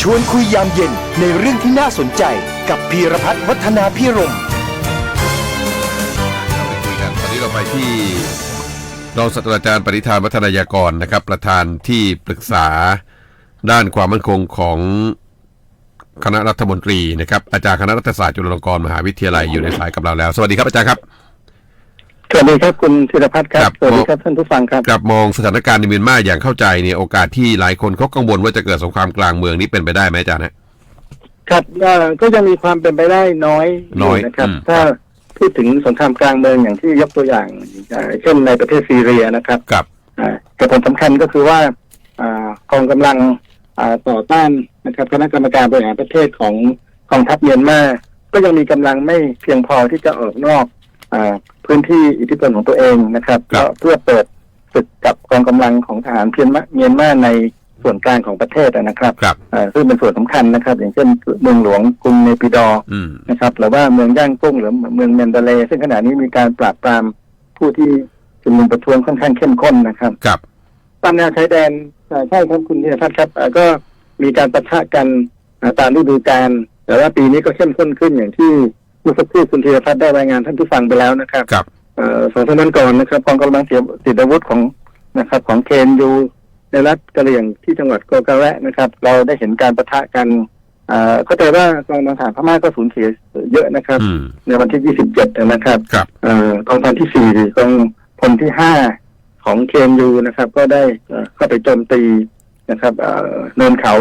ชวนคุยยามเย็นในเรื่องที่น่าสนใจกับพีรพัฒน์วัฒนาพิรม เราไปคุยกันตอนนี้เราไปที่รองศาสตราจารย์ปริธานวัฒนายากรนะครับ ประธานที่ปรึกษาด้านความมั่นคงของคณะรัฐมนตรีนะครับอาจารย์คณะรัฐศาสตร์จุฬาลงกรณ์มหาวิทยาลัยอยู่ในสายกับเราแล้ว สวัสดีครับอาจารย์ครับ สวัสดีครับคุณธีรพัฒน์คครัรับบสวัสดีครับท่านผู้ฟังครับกลับมองสถานการณ์ในเมียนมาอย่างเข้าใจเนี่ยโอกาสที่หลายคนเขากังวลว่าจะเกิดสงครามกลางเมืองนี้เป็นไปได้ไหมอาจารย์ฮะครับเอ่อก็ยังมีความเป็นไปได้น้อยน้อยนะครับอืมถ้าพูดถึงสงครามกลางเมืองอย่างที่ยกตัวอย่างเอ่อเช่นในประเทศซีเรียนะครับกับอ่าแต่ผลสำคัญก็คือว่าอากองกำลังอ่าต่อต้านนะครับคณะกรรมการบริหารประเทศของกองทัพเมียนมา ก็ยังมีกำลังไม่เพียงพอที่จะออกนอกอา พื้นที่อิทธิพลของตัวเองนะครับก็เพื่อเปิดศึกกับกองกำลังของทหารเพียนมาเมียนมาในส่วนกลางของประเทศนะครับกับอ่าซึ่งเป็นส่วนสำคัญนะครับ อย่างเช่นเมืองหลวงกรุงเนปิดอร์ อืม นะครับหรือว่าเมืองย่างกุ้งหรือเมืองเมนเดเลย์ซึ่งขณะนี้มีการปราบปรามผู้ที่ชุมนุมประท้วงค่อนข้างเข้มข้นนะครับกับ ตามแนวชายแดนอ่าใช่ครับคุณธีรพัฒน์ครับอ่าก็มีการปะทะกันอ่าตามฤดูกาลแต่ว่าปีนี้ก็เข้มข้นขึ้นอย่างที่ เมื่อสักครู่คุณธีรพัฒน์ได้รายงานท่านผู้ฟังไปแล้วนะครับกับเอ่อสองสามวันก่อนนะครับกองกำลังเสียติดอาวุธของนะครับของเคนยูในรัฐกะเหรี่ยงที่จังหวัดโกกาแระนะครับ เราได้เห็นการประทะกันเอ่อเข้าใจว่ากองกำลังทหารพม่าก็สูญเสียเยอะนะครับอืมในวันที่ 27 นะครับกับเอ่อกองพันที่สี่กองพลที่ห้าของเคนยูนะครับ ก็ได้เอ่อเข้าไปโจมตีนะครับเอ่อเนินเขา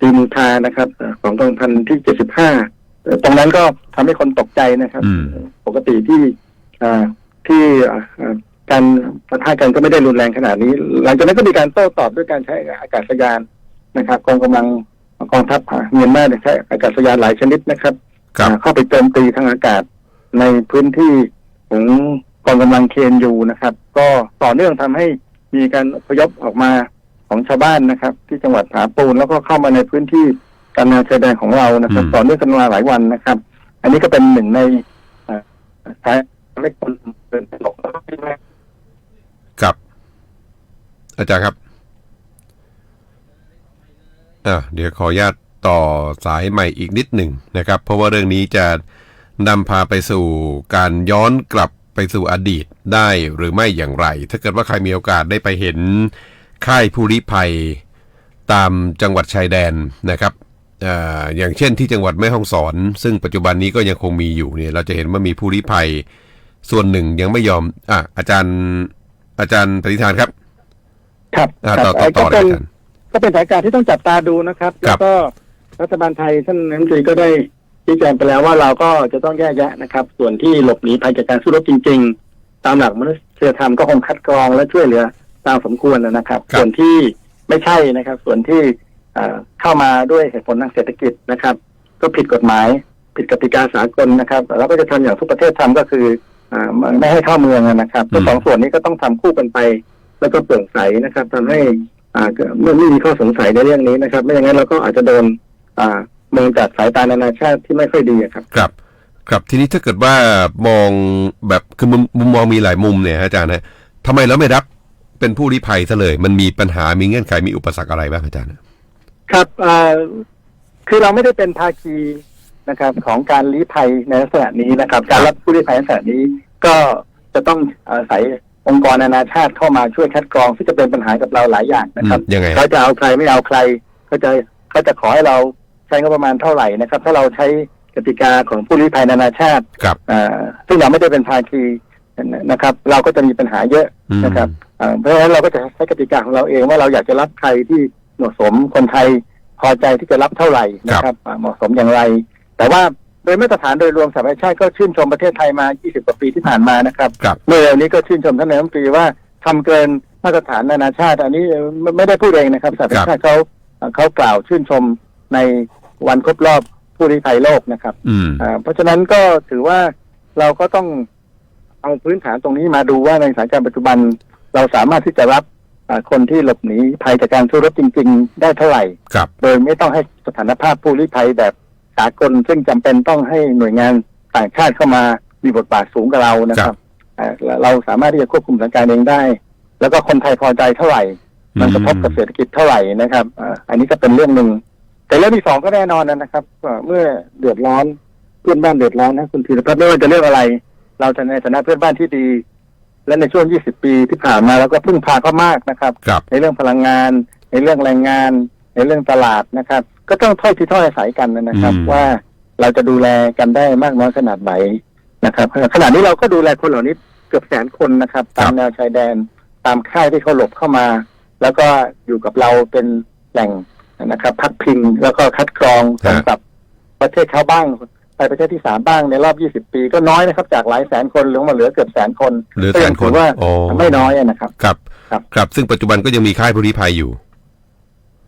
ตีมูทานะครับเอ่อของกองพันที่เจ็ดสิบห้า ตรงนั้นก็ทำให้คนตกใจนะครับอืมปกติที่อ่าที่อ่าอ่าการปะทะกันก็ไม่ได้รุนแรงขนาดนี้ หลังจากนั้นก็มีการโต้ตอบด้วยการใช้อากาศยานนะครับกองกำลังกองทัพเมียนมาเนี่ยใช้อากาศยานหลายชนิดนะครับกับอ่าเข้าไปโจมตีทางอากาศในพื้นที่ของกองกำลังเคนยูนะครับ ก็ต่อเนื่องทำให้มีการอพยพออกมาของชาวบ้านนะครับ ที่จังหวัดผาปูนแล้วก็เข้ามาในพื้นที่ การนาชายแดนของเรานะครับอืม ต่อเนื่องกันมาหลายวันนะครับ อันนี้ก็เป็นหนึ่งในอ่าสายเล็กคนเดินตลกกับ อาจารย์ครับอ่าเดี๋ยวขออนุญาตต่อสายใหม่อีกนิดหนึ่งนะครับ เพราะว่าเรื่องนี้จะนำพาไปสู่การย้อนกลับไปสู่อดีตได้หรือไม่อย่างไร ถ้าเกิดว่าใครมีโอกาสได้ไปเห็นค่ายผู้ลี้ภัย ตามจังหวัดชายแดนนะครับ อ่าอย่างเช่นที่จังหวัดแม่ฮ่องสอน ซึ่งปัจจุบันนี้ก็ยังคงมีอยู่เนี่ยเราจะเห็นว่ามีผู้ลี้ภัย ส่วนหนึ่งยังไม่ยอมอะอาจารย์ อาจารย์ปฏิธานครับ ครับอ่าครับต่อต่อต่อก็เลยเป็นอาจารย์ก็เป็นสถานการณ์ที่ต้องจับตาดูนะครับครัแล้บวก็รัฐบาลไทยท่านรัฐมนตรีก็ได้ชี้แจงไปแล้วว่าเราก็จะต้องแยกแยะนะครับ ส่วนที่หลบหนีภัยจากการสู้รบจริง ๆ ตามหลักมนุษยธรรมก็คงคัดกรองและช่วยเหลือตามสมควรนะครับครับส่วนที่ไม่ใช่นะครับ ส่วนที่ เอ่อเข้ามาด้วยเหตุผลทางเศรษฐกิจนะครับ ก็ผิดกฎหมาย ผิดกติกาสากลนะครับแล้วก็จะทำอย่างทุกประเทศทำก็คืออ่าไม่ให้เข้าเมืองนะครับอืมสองส่วนนี้ก็ต้องทำคู่กันไป แล้วก็โปร่งใสนะครับทำให้อ่าเมื่อไม่มีข้อสงสัยในเรื่องนี้นะครับ ไม่อย่างนั้นเราก็อาจจะโดนอ่ามองจากสายตานานาชาติที่ไม่ค่อยดีอะครับครับครับทีนี้ถ้าเกิดว่ามองแบบคือมุมมุมมองมีหลายมุมเนี่ยฮะอาจารย์นะทำไมเราไม่รับเป็นผู้ลี้ภัยซะเลย มันมีปัญหามีเงื่อนไขมีอุปสรรคอะไรบ้างอาจารย์ ครับอ่าคือเราไม่ได้เป็นภาคีนะครับ ของการลี้ภัยในลักษณะนี้นะครับ การรับผู้ลี้ภัยในลักษณะนี้ก็จะต้องอาศัยองค์กรนานาชาติเข้ามาช่วยคัดกรองซึ่งจะเป็นปัญหากับเราหลายอย่างนะครับอืมยังไงฮะเขาจะเอาใครไม่เอาใครเขาจะเขาจะขอให้เราใช้งบประมาณเท่าไหร่นะครับ ถ้าเราใช้กติกาของผู้ลี้ภัยนานาชาติครับอ่าซึ่งเราไม่ได้เป็นภาคีนะครับ เราก็จะมีปัญหาเยอะอืมนะครับอ่าเพราะฉะนั้นเราก็จะใช้กติกาของเราเองว่าเราอยากจะรับใครที่ เหมาะสมคนไทยพอใจที่จะรับเท่าไหร่นะครับอ่าเหมาะสมอย่างไร แต่ว่าโดยมาตรฐานโดยรวมสหประชาชาติก็ชื่นชมประเทศไทยมา 20 กว่าปีที่ผ่านมานะครับครับเมื่อเร็วนี้ก็ชื่นชมท่านนายกรัฐมนตรีว่าทำเกินมาตรฐานนานาชาติ อันนี้ไม่ไม่ได้พูดเองนะครับสหประชาชาติเขาเขากล่าวชื่นชมในวันครบรอบผู้ลี้ภัยโลกนะครับอืมอ่าเพราะฉะนั้นก็ถือว่าเราก็ต้องเอาพื้นฐานตรงนี้มาดูว่าในสถานการณ์ปัจจุบัน เราสามารถที่จะรับอ่า คนที่หลบหนีภัยจากการสู้รบจริง ๆ ได้เท่าไหร่ ครับโดยไม่ต้องให้สถานภาพผู้ลี้ภัยแบบสากลซึ่งจำเป็นต้องให้หน่วยงานต่างชาติเข้ามามีบทบาทสูงกับเรานะครับอ่าเราสามารถที่จะควบคุมสถานการณ์เองได้ แล้วก็คนไทยพอใจเท่าไหร่ มันกระทบกับเศรษฐกิจเท่าไหร่นะครับอ่าอันนี้ก็เป็นเรื่องหนึ่งแต่เรื่องที่สองก็แน่นอนนะครับเอ่อเมื่อเดือดร้อนเพื่อนบ้านเดือดร้อนนะคุณธีรพัฒน์ไม่ว่าจะเรื่องอะไร เราจะในฐานะเพื่อนบ้านที่ดี และในช่วง 20 ปีที่ผ่านมาเราก็พึ่งพาเขามากนะครับ ครับ ในเรื่องพลังงาน ในเรื่องแรงงาน ในเรื่องตลาดนะครับ ก็ต้องถ้อยทีถ้อยอาศัยกันนะครับ อืม ว่าเราจะดูแลกันได้มากน้อยขนาดไหนนะครับขณะนี้เราก็ดูแลคนเหล่านี้เกือบแสนคนนะครับ ตามแนวชายแดนตามค่ายที่เขาหลบเข้ามา แล้วก็อยู่กับเราเป็นแหล่งนะครับ พักพิงแล้วก็คัดกรองส่งกลับประเทศเขาบ้าง ไปประเทศที่สามบ้างในรอบ 20 ปี ก็น้อยนะครับจากหลายแสนคนลงมาเหลือเกือบแสนคนเหลือก็แสยันงคถืนอว่าโอ้ไม่น้อยนะครับครับครับครับซึ่งปัจจุบันก็ยังมีค่ายผู้ลี้ภัยอยู่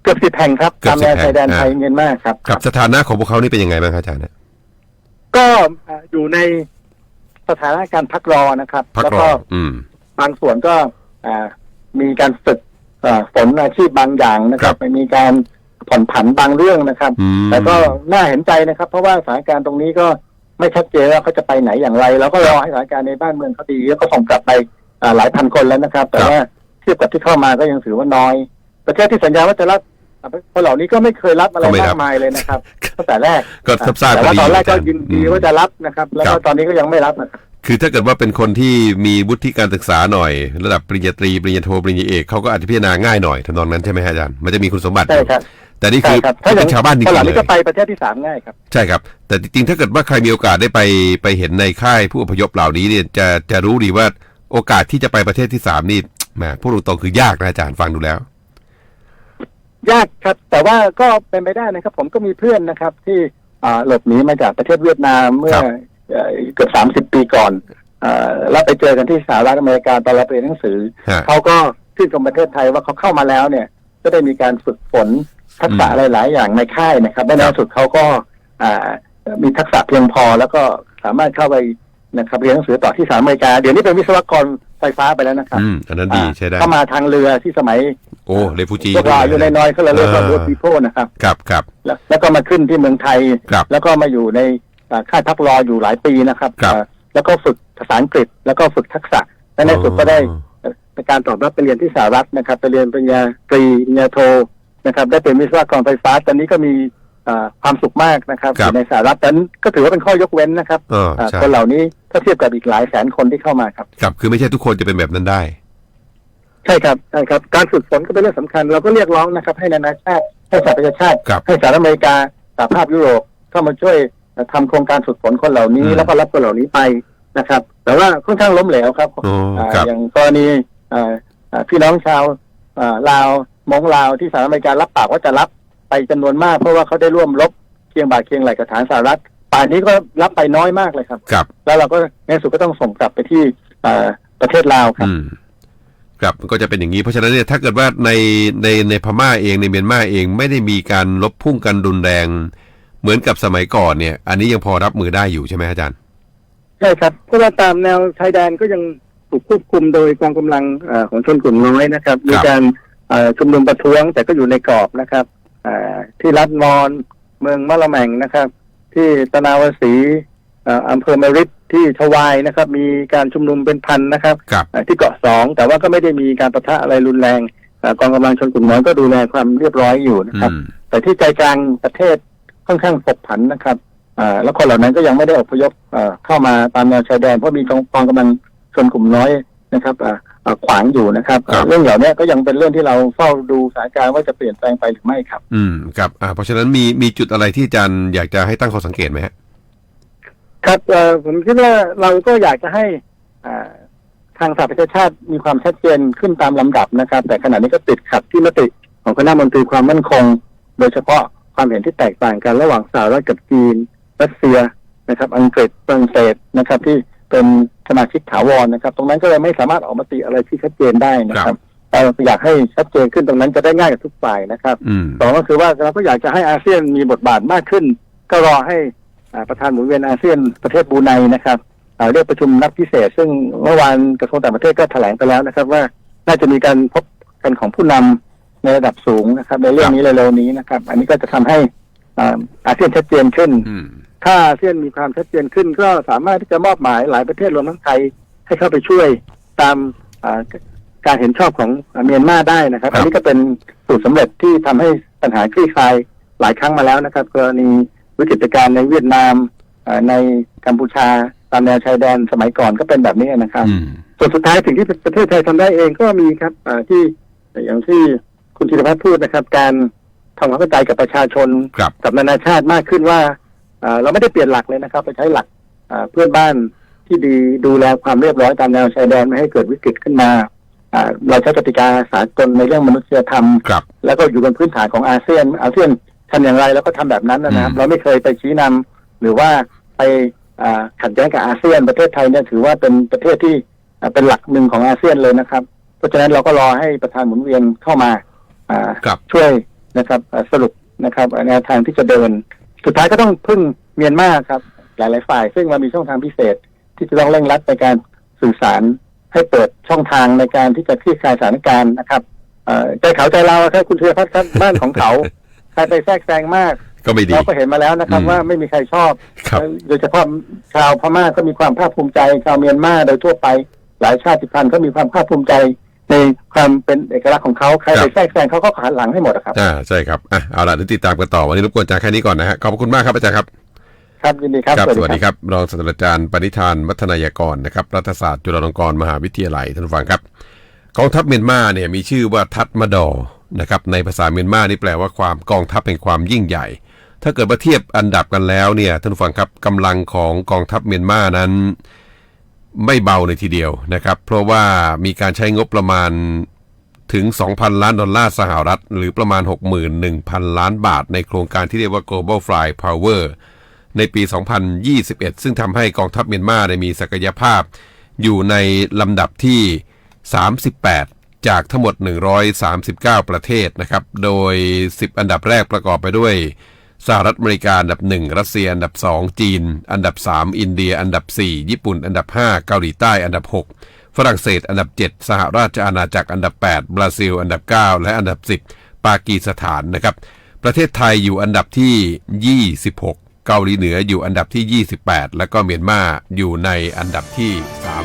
เกือบสิบแห่งครับเกือบตามแนว10ชายแดนแห่งไทยเมียนมาครับครับสถานะของพวกเขานี่เป็นยังไงบ้างครับอาจารย์เนี่ยก็อ่าอยู่ในสถานะการพักรอนะครับพักแล้วรก็ออืมบางส่วนก็อ่ามีการฝึกอ่าฝนอาชีพบางอย่างนะครัครับบมีการ ผ่อนผันบางเรื่องนะครับ อืม แต่ก็น่าเห็นใจนะครับ เพราะว่าสถานการณ์ตรงนี้ก็ไม่ชัดเจนว่าเขาจะไปไหนอย่างไรเราก็รอให้สถานการณ์ในบ้านเมืองเขาดีแล้วก็ส่งกลับไปอ่าหลายพันคนแล้วนะครับ แต่ว่าเทียบกับที่เข้ามาก็ยังถือว่าน้อย ประเทศที่สัญญาว่าจะรับอ่าคนเหล่านี้ก็ไม่เคยรับอะไรก็ไม่รับมากมายเลยนะครับตั้งแต่แรกก็ทราบทราบแต่กันว่าดีตอนแรกก็อาจารยินดีอืมว่าจะรับนะครับ แล้วครัก็บ ตอนนี้ก็ยังไม่รับนะครับ คือถ้าเกิดว่าเป็นคนที่มีวุฒิการศึกษาหน่อย ระดับปริญญาตรีปริญญาโทปริญญาเอกเขาก็อาจจะพิจารณาง่ายหน่อยทำนองนั้นใช่ไหมฮะอาจารย์มันจะมีคุณสมบัติอใช่ยู่ครับ แต่นี่ใช่คือครับถ้าอเป็ย่างนชาวบ้านจริคนงเหล่าๆเลนี้ยก็ไปประเทศที่สามง่ายครับ ใช่ครับ แต่จริงๆ ถ้าเกิดว่าใครมีโอกาสได้ไปไปเห็นในค่ายผู้อพยพเหล่านี้เนี่ยจะจะรู้ดีว่าโอกาสที่จะไปประเทศที่สามนี่แหมพูดตรงๆคือยากนะอาจารย์ฟังดูแล้ว ยากครับ แต่ว่าก็เป็นไปได้นะครับ ผมก็มีเพื่อนนะครับ ที่อ่าหลบหนีมาจากประเทศเวียดนามเมื่อครับเอ่อเกือบสามสิบปีก่อนอ่าแล้วไปเจอกันที่สหรัฐอเมริกาตอนเราเรียนหนังสือฮะเขาก็ขึ้นกับประเทศไทยว่าเขาเข้ามาแล้วเนี่ย ก็ได้มีการฝึกฝน ทักษะอืมอะไรหลายอย่างในค่ายนะครับและในครับที่สุดเขาก็อ่ามีทักษะเพียงพอแล้วก็สามารถเข้าไปนะครับเรียนหนังสือต่อที่สหรัฐอเมริกา เดี๋ยวนี้เป็นวิศวกรไฟฟ้าไปแล้วนะครับอืมอันนั้นดีใช่ได้เข้ามาทางเรือที่สมัย โอ้เลฟูจีพวกเราอยู่ในน้อยๆเขาเลยเรียกว่าเออเรือปีโพนะครับครับครับแล้วแล้วก็มาขึ้นที่เมืองไทยครับแล้วก็มาอยู่ในอ่าค่ายพักรออยู่หลายปีนะครับครับอ่าแล้วก็ฝึกภาษาอังกฤษแล้วก็ฝึกทักษะและในที่สุดก็ได้ในการตอบรับไปเรียนที่สหรัฐนะครับไปเรียนปริญญาตรีปริญญาโท นะครับ ได้เป็นวิศวกรไฟฟ้า ตอนนี้ก็มีอ่าความสุขมากนะครับครัอบยู่ในสหรัฐแต่นั้นก็ถือว่าเป็นข้อยกเว้นนะครับเอออ่าใช่คนเหล่านี้ถ้าเทียบกับอีกหลายแสนคนที่เข้ามาครับครับ คือไม่ใช่ทุกคนจะเป็นแบบนั้นได้ ใช่ครับใช่ครับ การฝึกฝนก็เป็นเรื่องสำคัญ เราก็เรียกร้องนะครับ ให้นานาชาติให้สหประชาชาติครับให้สหรัฐอเมริกาสหภาพยุโรปเข้ามาช่วยทำโครงการฝึกฝนคนเหล่านี้อืมแล้วก็รับคนเหล่านี้ไปนะครับ แต่ว่าค่อนข้างล้มเหลวครับโอ้อ่าครับอย่างกรณีอ่าอ่าพี่น้องชาวอ่าลาว มองลาวที่สหรัฐอเมริการับปากว่าจะรับไปจำนวนมาก เพราะว่าเขาได้ร่วมรบเคียงบ่าเคียงไหลกับฐานสหรัฐป่านนี้ก็รับไปน้อยมากเลยครับครับ แล้วเราก็ในที่สุดก็ต้องส่งกลับไปที่อ่าประเทศลาวครับอืมครับมันก็จะเป็นอย่างนี้เพราะฉะนั้นเนี่ยถ้าเกิดว่าในในในพม่าเองในเมียนมาเองไม่ได้มีการลบพุ่งกันรุนแรง เหมือนกับสมัยก่อนเนี่ย อันนี้ยังพอรับมือได้อยู่ใช่ไหมอาจารย์ใช่ครับเพราะว่าตามแนวชายแดนก็ยังถูกควบคุมโดยกองกำลังเออของชนกลุ่มน้อยนะครับ มีการเอ่อ ชุมนุมประท้วงแต่ก็อยู่ในกรอบนะครับเอ่อที่รัฐมอนเมืองมะละแมงนะครับ ที่ตะนาวสีเอ่ออำเภอเมริดที่ทวายนะครับ มีการชุมนุมเป็นพันนะครับครับเอ่อที่เกาะสองแต่ว่าก็ไม่ได้มีการประทะอะไรรุนแรงเอ่อกองกำลังชนกลุ่มน้อยก็ดูแลความเรียบร้อยอยู่นะอืครับมแต่ที่ใจกลางประเทศค่อนข้างผกผันนะครับอ่าแล้วคนเหล่านั้นก็ยังไม่ได้อพยพเอ่อเข้ามาตามแนวชายแดนเพราะมีกองกองกำลังชนกลุ่มน้อยนะครับอ่าอ่า ขวางอยู่นะครับครับ เรื่องเหล่านี้ก็ยังเป็นเรื่องที่เราเฝ้าดูสถานการณ์ว่าจะเปลี่ยนแปลงไปหรือไม่ครับ อืมครับอ่าเพราะฉะนั้นมีมีจุดอะไรที่อาจารย์อยากจะให้ตั้งข้อสังเกตไหมฮะครับเอ่อผมคิดว่าเราก็อยากจะให้อ่าทางสหประชาชาติมีความชัดเจนขึ้นตามลำดับนะครับ แต่ขณะนี้ก็ติดขัดที่มติของคณะมนตรีความมั่นคง โดยเฉพาะความเห็นที่แตกต่างกันระหว่างสหรัฐกับจีนรัสเซียนะครับ อังกฤษฝรั่งเศสนะครับที่ เป็นสมาชิกถาวรนะครับ ตรงนั้นก็เลยไม่สามารถออกมติอะไรที่ชัดเจนได้นะคครัรับบเราอยากให้ชัดเจนขึ้นตรงนั้นจะได้ง่ายกับทุกฝ่ายนะครับอืมสองก็คือว่าเราก็อยากจะให้อาเซียนมีบทบาทมากขึ้น ก็รอให้อ่าประธานหมุนเวียนอาเซียนประเทศบรูไนนะครับอ่าเรียกประชุมนัดพิเศษ ซึ่งเมื่อวานกระทรวงต่างประเทศก็แถลงไปแล้วนะครับ ว่าน่าจะมีการพบกันของผู้นำในระดับสูงนะครับ ในเรื่องนี้เร็วๆนี้นะครับ อันนี้ก็จะทำให้อ่าอาเซียนชัดเจนขึ้นอืม ถ้าอาเซียนมีความชัดเจนขึ้น ก็สามารถที่จะมอบหมายหลายประเทศรวมทั้งไทยให้เข้าไปช่วยตามอ่าการเห็นชอบของเมียนมาได้นะครับครับอันนี้ก็เป็นสูตรสำเร็จที่ทำให้ปัญหาคลี่คลายหลายครั้งมาแล้วนะครับ กรณีวิกฤตการณ์ในเวียดนามเอ่อในกัมพูชาตามแนวชายแดนสมัยก่อนก็เป็นแบบนี้นะครับอืมส่วนสุดท้ายสิ่งที่ประเทศไทยทำได้เองก็มีครับอ่าที่อย่างที่คุณธีรพัฒน์พูดนะครับ การทำความเข้าใจกับประชาชนครับกับนานาชาติมากขึ้นว่าอ่า เราไม่ได้เปลี่ยนหลักเลยนะครับ ไปใช้หลักอ่าเพื่อนบ้านที่ดีดูแลความเรียบร้อยตามแนวชายแดนไม่ให้เกิดวิกฤตขึ้นมาอ่าเราใช้กติกาสากลในเรื่องมนุษยธรรมครับแล้วก็อยู่บนพื้นฐานของอาเซียน อาเซียนทำอย่างไรแล้วก็ทำแบบนั้นนะครับอืมเราไม่เคยไปชี้นำหรือว่าไปอ่าขัดแย้งกับอาเซียนประเทศไทยเนี่ยถือว่าเป็นประเทศที่อ่าเป็นหลักหนึ่งของอาเซียนเลยนะครับ เพราะฉะนั้นเราก็รอให้ประธานหมุนเวียนเข้ามาอ่าครับช่วยนะครับอ่าสรุปนะครับแนวทางที่จะเดิน สุดท้ายก็ต้องพึ่งเมียนมาครับ หลายๆฝ่าย ซึ่งมันมีช่องทางพิเศษ ที่จะต้องเร่งรัดในการสื่อสารให้เปิดช่องทางในการที่จะคลี่คลายสถานการณ์นะครับเอ่อใจเขาใจเราครับคุณเทือพัฒน์ครับบ้านของเขาใครไปแทรกแซงมากก็ไม่ดีเราก็เห็นมาแล้วนะครับอืมว่าไม่มีใครชอบครับโดยเฉพาะชาวพม่าก็มีความภาคภูมิใจชาวเมียนมาโดยทั่วไป หลายชาติพันธุ์ก็มีความภาคภูมิใจ ในความเป็นเอกลักษณ์ของเขาใครครัไปบแทรกแซงเขาก็หันหลังให้หมดอะครับอ่าใช่ครับอะเอาล่ะเดี๋ยวติดตามกันต่อวันนี้รบกวนอาจารย์แค่นี้ก่อนนะฮะขอบคุณมากครับอาจารย์ครับครับยินดีครับสวัสดีครับรองศาสตราจารย์ปณิธานวัฒนายากรนะครับรัฐศาสตร์จุฬาลงกรณ์มหาวิทยาลัยท่านผู้ฟังครับกองทัพเมียนมาเนี่ยมีชื่อว่าทัตมาดอร์นะครับในภาษาเมียนมานี่แปลว่าความกองทัพแห่งความยิ่งใหญ่ ถ้าเกิดมาเทียบอันดับกันแล้วเนี่ยท่านผู้ฟังครับกำลังของกองทัพเมียนมานั้น ไม่เบาเลยทีเดียวนะครับ เพราะว่ามีการใช้งบประมาณถึง 2,000 ล้านดอลลาร์สหรัฐ หรือประมาณ 61,000 ล้านบาท ในโครงการที่เรียกว่า global fly power ในปี 2021 ซึ่งทำให้กองทัพเมียนมาได้มีศักยภาพ อยู่ในลำดับที่ 38 จากทั้งหมด 139 ประเทศนะครับ โดย 10 อันดับแรกประกอบไปด้วย สหรัฐอเมริกาอันดับ 1 รัสเซียอันดับ 2 จีน อันดับ 3 อินเดีย อันดับ 4 ญี่ปุ่น อันดับ 5 เกาหลีใต้อันดับ 6 ฝรั่งเศสอันดับ 7 สหราชอาณาจักรอันดับ 8 บราซิล อันดับ 9 และอันดับ 10 ปากีสถานนะครับ ประเทศไทยอยู่อันดับที่ 26 เกาหลีเหนืออยู่อันดับที่ 28 และก็เมียนมาอยู่ในอันดับที่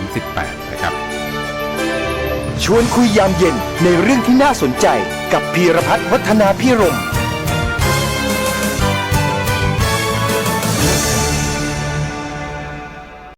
38 นะครับ ชวนคุยยามเย็นในเรื่องที่น่าสนใจกับพีรพัฒน์วัฒนาพิรม์